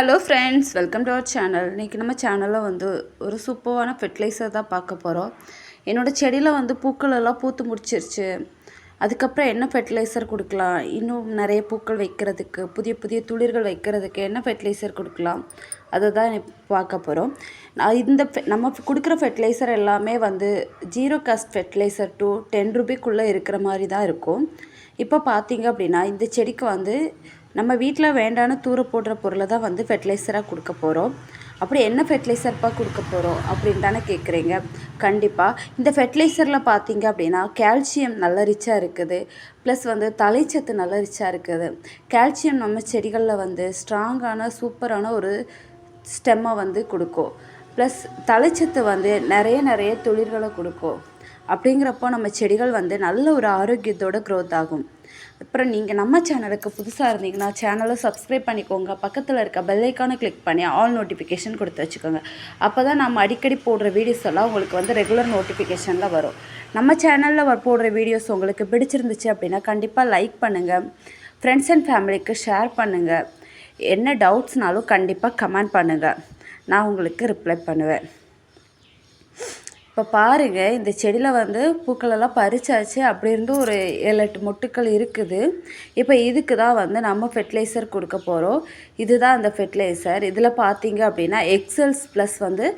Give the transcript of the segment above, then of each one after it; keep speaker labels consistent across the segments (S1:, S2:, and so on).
S1: Hello friends welcome to our channel இன்றைக்கி நம்ம சேனலில் வந்து ஒரு சூப்பரான ஃபெர்டிலைசர் தான் பார்க்க போகிறோம் என்னோடய செடியில் வந்து பூக்கள் எல்லாம் பூத்து முடிச்சிருச்சு. அதுக்கப்புறம் என்ன ஃபெர்டிலைசர் கொடுக்கலாம்? இன்னும் நிறைய பூக்கள் வைக்கிறதுக்கு புதிய புதிய துளிர்கள் வைக்கிறதுக்கு என்ன ஃபெர்டிலைசர் கொடுக்கலாம்? அதை தான் பார்க்க போகிறோம் நான் இந்த நம்ம கொடுக்குற ஃபெர்டிலைசர் எல்லாமே வந்து zero cost fertiliser two ten ருபிக்குள்ளே இருக்கிற மாதிரி தான் இருக்கும். இப்போ பார்த்தீங்க அப்படின்னா இந்த செடிக்கு வந்து நம்ம வீட்டில் வேண்டான்னு தூர போடுற பொருளை தான் வந்து ஃபெர்டிலைசராக கொடுக்க போகிறோம் அப்படி என்ன ஃபெர்டிலைசர்ப்பா கொடுக்க போகிறோம் அப்படின்னு தானே கேட்குறீங்க கண்டிப்பாக இந்த ஃபெர்டிலைசரில் பார்த்தீங்க அப்படின்னா கால்சியம் நல்ல ரிச்சாக இருக்குது. ப்ளஸ் வந்து தலைச்சத்து நல்ல ரிச்சாக இருக்குது. கால்சியம் நம்ம செடிகளில் வந்து ஸ்ட்ராங்கான சூப்பரான ஒரு ஸ்டெம்மை வந்து கொடுக்கும். ப்ளஸ் தலைச்சத்து வந்து நிறைய நிறைய தொழில்களை கொடுக்கும். அப்படிங்கிறப்போ நம்ம செடிகள் வந்து நல்ல ஒரு ஆரோக்கியத்தோட க்ரோத் ஆகும். அப்புறம் நீங்கள் நம்ம சேனலுக்கு புதுசாக இருந்தீங்கன்னா சேனலை சப்ஸ்கிரைப் பண்ணிக்கோங்க. பக்கத்தில் இருக்க பெல்லைக்கானை கிளிக் பண்ணி ஆல் நோட்டிஃபிகேஷன் கொடுத்து வச்சுக்கோங்க. அப்போ தான் நம்ம அடிக்கடி போடுற வீடியோஸ் எல்லாம் உங்களுக்கு வந்து ரெகுலர் நோட்டிஃபிகேஷனில் வரும். நம்ம சேனலில் போடுற வீடியோஸ் உங்களுக்கு பிடிச்சிருந்துச்சு அப்படின்னா கண்டிப்பாக லைக் பண்ணுங்கள் ஃப்ரெண்ட்ஸ் அண்ட் ஃபேமிலிக்கு ஷேர் பண்ணுங்கள் என்ன டவுட்ஸ்னாலும் கண்டிப்பாக கமெண்ட் பண்ணுங்கள் நான் உங்களுக்கு ரிப்ளை பண்ணுவேன். இப்போ பாருங்கள் இந்த செடியில் வந்து பூக்களெல்லாம் பறிச்சாச்சு. அப்படி இருந்து ஒரு ஏழு எட்டு மொட்டுக்கள் இருக்குது. இப்போ இதுக்கு தான் வந்து நம்ம ஃபெர்டிலைசர் கொடுக்க போகிறோம் இதுதான் அந்த ஃபெர்டிலைசர் இதில் பார்த்தீங்க அப்படின்னா எக்ஸல்ஸ் ப்ளஸ் வந்து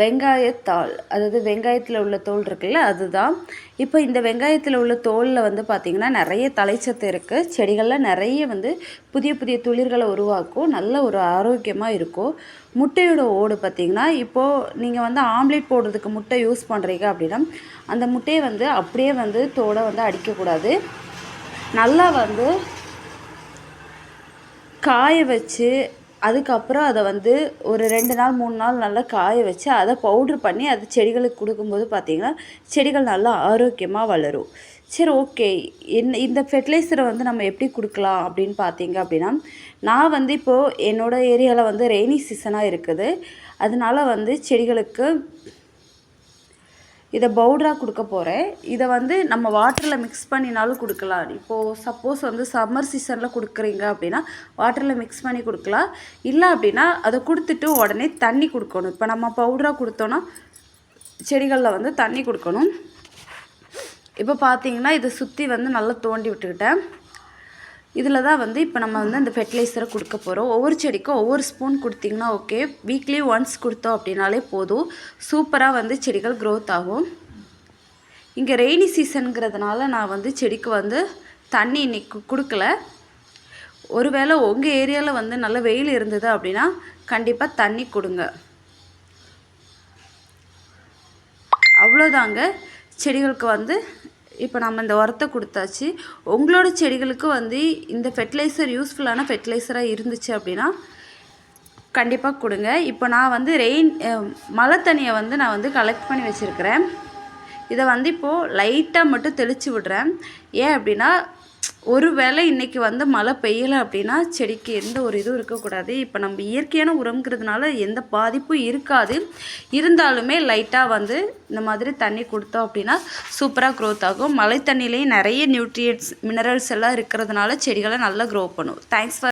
S1: வெங்காயத்தாள் அதாவது வெங்காயத்தில் உள்ள தோல் இருக்குல்ல அதுதான் இப்போ இந்த வெங்காயத்தில் உள்ள தோலில் வந்து பார்த்திங்கன்னா நிறைய தலைச்சத்து இருக்குது செடிகளில் நிறைய வந்து புதிய புதிய துளிர்களை உருவாக்கும். நல்ல ஒரு ஆரோக்கியமாக இருக்கும். முட்டையோட ஓடு பார்த்திங்கன்னா இப்போது நீங்கள் வந்து ஆம்லேட் போடுறதுக்கு முட்டை யூஸ் பண்ணுறீங்க அப்படின்னா அந்த முட்டையை வந்து அப்படியே வந்து தோடை வந்து அடிக்கக்கூடாது. நல்லா வந்து காய வச்சு அதுக்கப்புறம் அதை வந்து ஒரு ரெண்டு நாள் மூணு நாள் நல்லா காய வச்சு அதை பவுட்ரு பண்ணி அது செடிகளுக்கு கொடுக்கும்போது பார்த்திங்கன்னா செடிகள் நல்லா ஆரோக்கியமாக வளரும். சரி ஓகே என்ன இந்த ஃபெர்டிலைசரை வந்து நம்ம எப்படி கொடுக்கலாம் அப்படின்னு பார்த்தீங்க அப்படின்னா நான் வந்து இப்போது என்னோடய ஏரியாவில் வந்து ரெய்னி சீசனாக இருக்குது. அதனால வந்து செடிகளுக்கு இதை பவுடராக கொடுக்க போகிறேன் இதை வந்து நம்ம வாட்டரில் மிக்ஸ் பண்ணினாலும் கொடுக்கலாம். இப்போது சப்போஸ் வந்து சம்மர் சீசனில் கொடுக்குறீங்க அப்படின்னா வாட்டரில் மிக்ஸ் பண்ணி கொடுக்கலாம். இல்லை அப்படின்னா அதை கொடுத்துட்டு உடனே தண்ணி கொடுக்கணும். இப்போ நம்ம பவுடராக கொடுத்தோன்னா செடிகளில் வந்து தண்ணி கொடுக்கணும். இப்போ பார்த்தீங்கன்னா இதை சுற்றி வந்து நல்லா தோண்டி விட்டுக்கிட்டேன். இதில் தான் வந்து இப்போ நம்ம வந்து அந்த ஃபெர்டிலைசரை கொடுக்க போகிறோம் ஒவ்வொரு செடிக்கும் ஒவ்வொரு ஸ்பூன் கொடுத்திங்கன்னா ஓகே வீக்லி ஒன்ஸ் கொடுத்தோம் அப்படின்னாலே போதும். சூப்பராக வந்து செடிகள் க்ரோத் ஆகும். இங்கே ரெய்னி சீசனுங்கிறதுனால நான் வந்து செடிக்கு வந்து தண்ணி இன்னைக்கு கொடுக்கல. ஒருவேளை உங்கள் ஏரியாவில் வந்து நல்ல வெயில் இருந்தது அப்படின்னா கண்டிப்பாக தண்ணி கொடுங்க. அவ்வளோதாங்க செடிகளுக்கு வந்து இப்போ நம்ம இந்த உரத்தை கொடுத்தாச்சு. உங்களோட செடிகளுக்கு வந்து இந்த ஃபெர்டிலைசர் யூஸ்ஃபுல்லான ஃபெர்டிலைசராக இருந்துச்சு அப்படின்னா கண்டிப்பாக கொடுங்க. இப்போ நான் வந்து ரெயின் மழை தண்ணியை வந்து நான் வந்து கலெக்ட் பண்ணி வச்சுருக்கிறேன். இதை வந்து இப்போது லைட்டாக மட்டும் தெளித்து விடுறேன். ஏன் அப்படின்னா ஒரு வேளை இன்றைக்கி வந்து மழை பெய்யலை அப்படின்னா செடிக்கு எந்த ஒரு இதுவும் இருக்கக்கூடாது. இப்போ நம்ம இயற்கையான உரம்ங்கிறதுனால எந்த பாதிப்பும் இருக்காது. இருந்தாலுமே லைட்டாக வந்து இந்த மாதிரி தண்ணி கொடுத்தோம் அப்படின்னா சூப்பராக க்ரோத் ஆகும். மழை தண்ணியிலேயே நிறைய நியூட்ரியன்ஸ் மினரல்ஸ் எல்லாம் இருக்கிறதுனால செடிகளை நல்லா க்ரோ பண்ணும். Thanks for